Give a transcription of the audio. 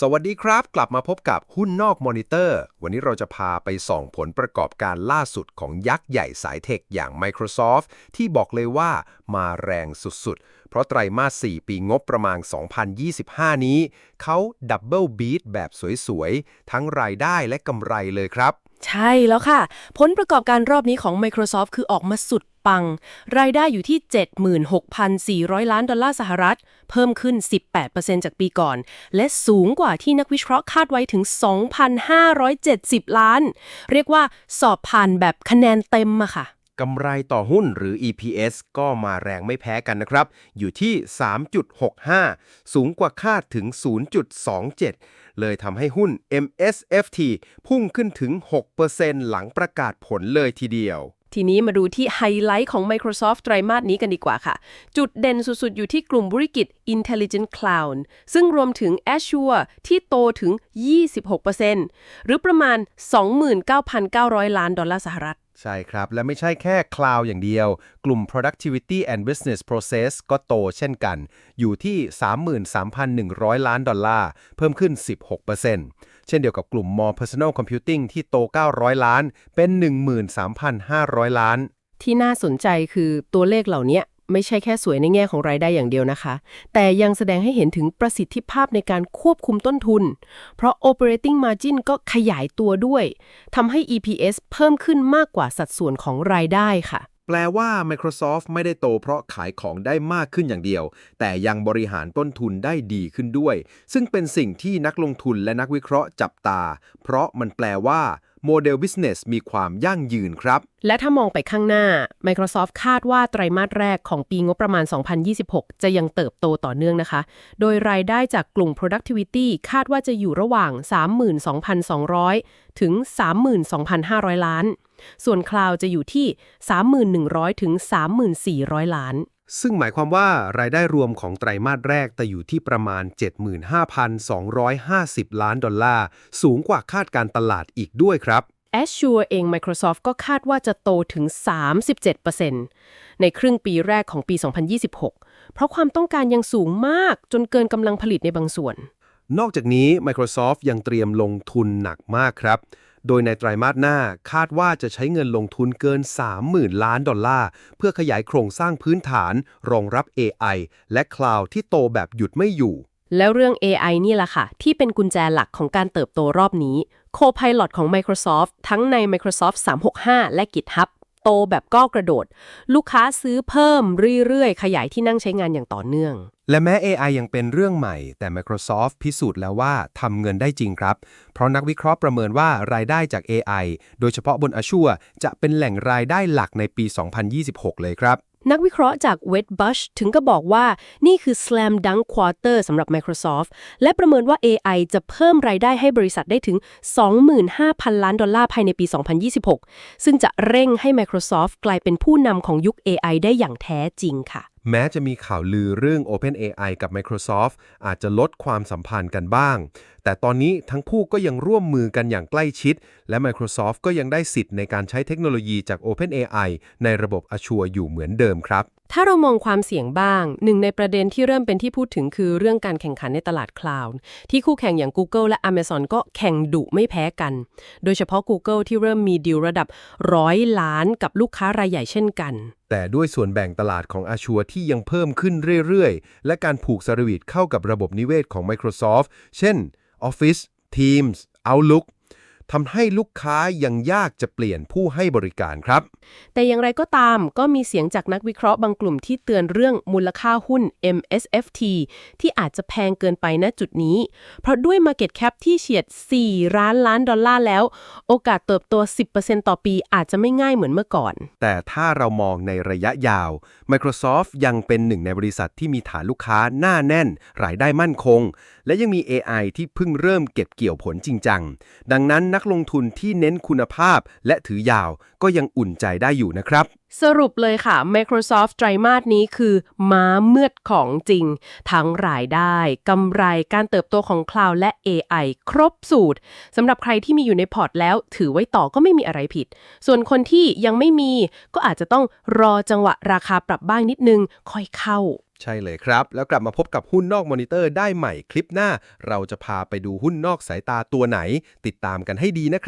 สวัสดีครับ กลับมาพบกับหุ้นนอกมอนิเตอร์ วันนี้เราจะพาไปส่องผลประกอบการล่าสุดของยักษ์ใหญ่สายเทคอย่าง Microsoft ที่บอกเลยว่ามาแรงสุดๆ เพราะไตรมาส 4 ปีงบประมาณ 2025 นี้ เขาดับเบิลบีทแบบสวยๆ ทั้งรายได้และกำไรเลยครับ ใช่แล้วค่ะ ผลประกอบการรอบนี้ของ Microsoft คือออกมาสุด ปัง รายได้อยู่ที่ 76,400 ล้านดอลลาร์สหรัฐ เพิ่มขึ้น 18%จากปีก่อน และสูงกว่าที่นักวิเคราะห์คาดไว้ถึง 2,570 ล้าน เรียกว่าสอบผ่านแบบคะแนนเต็มอะค่ะกำไรต่อหุ้นหรือ EPS ก็มาแรงไม่แพ้กันนะครับ อยู่ที่ 3.65 สูงกว่าคาดถึง 0.27 เลยทำให้หุ้น MSFT พุ่งขึ้นถึง 6%หลังประกาศผลเลยทีเดียว ทีนี้มาดูที่ไฮไลท์ของ Microsoft ไตรมาสนี้กันดีกว่าค่ะ จุดเด่นสุดๆ อยู่ที่กลุ่มธุรกิจ Intelligent Cloud ซึ่งรวมถึง Azure ที่โตถึง 26%หรือประมาณ 29,900 ล้านดอลลาร์สหรัฐ ใช่ครับ และไม่ใช่แค่ Cloud อย่างเดียว กลุ่ม Productivity and Business Process ก็โตเช่นกัน อยู่ที่ 33,100 ล้านดอลลาร์ เพิ่มขึ้น 16%เช่นเดียวกับกลุ่ม More Personal Computing ที่โต 900 ล้าน เป็น 13,500 ล้าน ที่น่าสนใจคือตัวเลขเหล่านี้ ไม่ใช่แค่สวยในแง่ของรายได้อย่างเดียวนะคะ แต่ยังแสดงให้เห็นถึงประสิทธิภาพในการควบคุมต้นทุน เพราะ operating margin ก็ขยายตัวด้วยทำให้ EPS เพิ่มขึ้นมากกว่าสัดส่วนของรายได้ค่ะ แปลว่า Microsoft ไม่ได้โตเพราะขายของได้มากขึ้นอย่างเดียว แต่ยังบริหารต้นทุนได้ดีขึ้นด้วย ซึ่งเป็นสิ่งที่นักลงทุนและนักวิเคราะห์จับตา เพราะมันแปลว่าโมเดล business มีความยั่งยืนครับ และถ้ามองไปข้างหน้า Microsoft คาดว่าไตรมาสแรกของปีงบประมาณ 2026 จะยังเติบโตต่อเนื่องนะคะ โดยรายได้จากกลุ่ม productivity คาดว่าจะอยู่ระหว่าง 32,200 ถึง 32,500 ล้าน ส่วน Cloud จะอยู่ที่ 3,100 ถึง 3,400 ล้าน ซึ่งหมายความว่ารายได้รวมของไตรมาสแรกจะอยู่ที่ประมาณ 75,250 ล้านดอลลาร์ สูงกว่าคาดการตลาดอีกด้วยครับ Azure เอง Microsoft ก็คาดว่าจะโตถึง 37%ในครึ่งปีแรกของปี 2026 เพราะความต้องการยังสูงมากจนเกินกำลังผลิตในบางส่วน นอกจากนี้ Microsoft ยังเตรียมลงทุนหนักมากครับ โดยในไตรมาสหน้าคาดว่าจะใช้เงินลงทุนเกิน 30,000 ล้านดอลลาร์ เพื่อขยายโครงสร้างพื้นฐาน รองรับ AI และ Cloud ที่โตแบบหยุดไม่อยู่ แล้วเรื่อง AI นี่แหละค่ะ ที่เป็นกุญแจหลักของการเติบโตรอบนี้ Copilot ของ Microsoft ทั้งใน Microsoft 365 และ GitHub โตแบบก้าวกระโดด ลูกค้าซื้อเพิ่มเรื่อยๆ ขยายที่นั่งใช้งานอย่างต่อเนื่อง และแม้ AI ยังเป็นเรื่องใหม่ แต่ Microsoft พิสูจน์แล้วว่าทำเงินได้จริงครับ เพราะนักวิเคราะห์ประเมินว่ารายได้จาก AI โดยเฉพาะบน Azure จะเป็นแหล่งรายได้หลักในปี 2026 เลยครับ นักวิเคราะห์จาก w e t b u s h ถึงก็บอกว่านี่คือ slam dunk quarter สำหรับ Microsoft และประเมินว่า AI จะเพิ่มรายได้ให้บริษัทได้ถึง 25,000 ล้านดอลลาร์ภายในปี 2026 ซึ่งจะเร่งให้ Microsoft กลายเป็นผู้นำของยุค AI ได้อย่างแท้จริงค่ะ แม้จะมีข่าวลือเรื่อง OpenAI กับ Microsoft อาจจะลดความสัมพันธ์กันบ้าง แต่ตอนนี้ทั้งคู่ก็ยังร่วมมือกันอย่างใกล้ชิด และ Microsoft ก็ยังได้สิทธิ์ในการใช้เทคโนโลยีจาก OpenAI ในระบบ Azure อยู่เหมือนเดิมครับถ้าเรามองความเสี่ยงบ้าง หนึ่งในประเด็นที่เริ่มเป็นที่พูดถึงคือเรื่องการแข่งขันในตลาดคลาวด์ที่คู่แข่งอย่าง Google และ Amazon ก็แข่งดุไม่แพ้กัน โดยเฉพาะ Google ที่เริ่มมีดีลระดับร้อยล้านกับลูกค้ารายใหญ่เช่นกัน แต่ด้วยส่วนแบ่งตลาดของ Azure ที่ยังเพิ่มขึ้นเรื่อยๆ และการผูกสรวิตเข้ากับระบบนิเวศของ Microsoft เช่น Office Teams Outlook ทำให้ลูกค้ายังยากจะเปลี่ยนผู้ให้บริการครับ แต่อย่างไรก็ตามก็มีเสียงจากนักวิเคราะห์บางกลุ่มที่เตือนเรื่องมูลค่าหุ้น MSFT ที่อาจจะแพงเกินไปณจุดนี้ เพราะด้วย Market Cap ที่เฉียด 4 ล้านล้านดอลลาร์แล้ว โอกาสเติบโต 10%ต่อปีอาจจะไม่ง่ายเหมือนเมื่อก่อน แต่ถ้าเรามองในระยะยาว Microsoft ยังเป็นหนึ่งในบริษัทที่มีฐานลูกค้าหน้าแน่น รายได้มั่นคง และยังมี AI ที่เพิ่งเริ่มเก็บเกี่ยวผลจริงจังดังนั้นนักลงทุนที่เน้นคุณภาพและถือยาวก็ยังอุ่นใจได้อยู่นะครับ สรุปเลยค่ะ Microsoft ไตรมาสนี้คือ ม้าเมือดของจริง ทั้งรายได้กำไรการเติบโตของ Cloud และ AI ครบสูตรสำหรับใครที่มีอยู่ในพอร์ตแล้ว ถือไว้ต่อก็ไม่มีอะไรผิด ส่วนคนที่ยังไม่มี ก็อาจจะต้องรอจังหวะราคาปรับบ้างนิดนึงค่อยเข้า ใช่เลยครับ แล้วกลับมาพบกับหุ้นนอกมอนิเตอร์ได้ใหม่คลิปหน้า เราจะพาไปดูหุ้นนอกสายตาตัวไหน ติดตามกันให้ดีนะครับ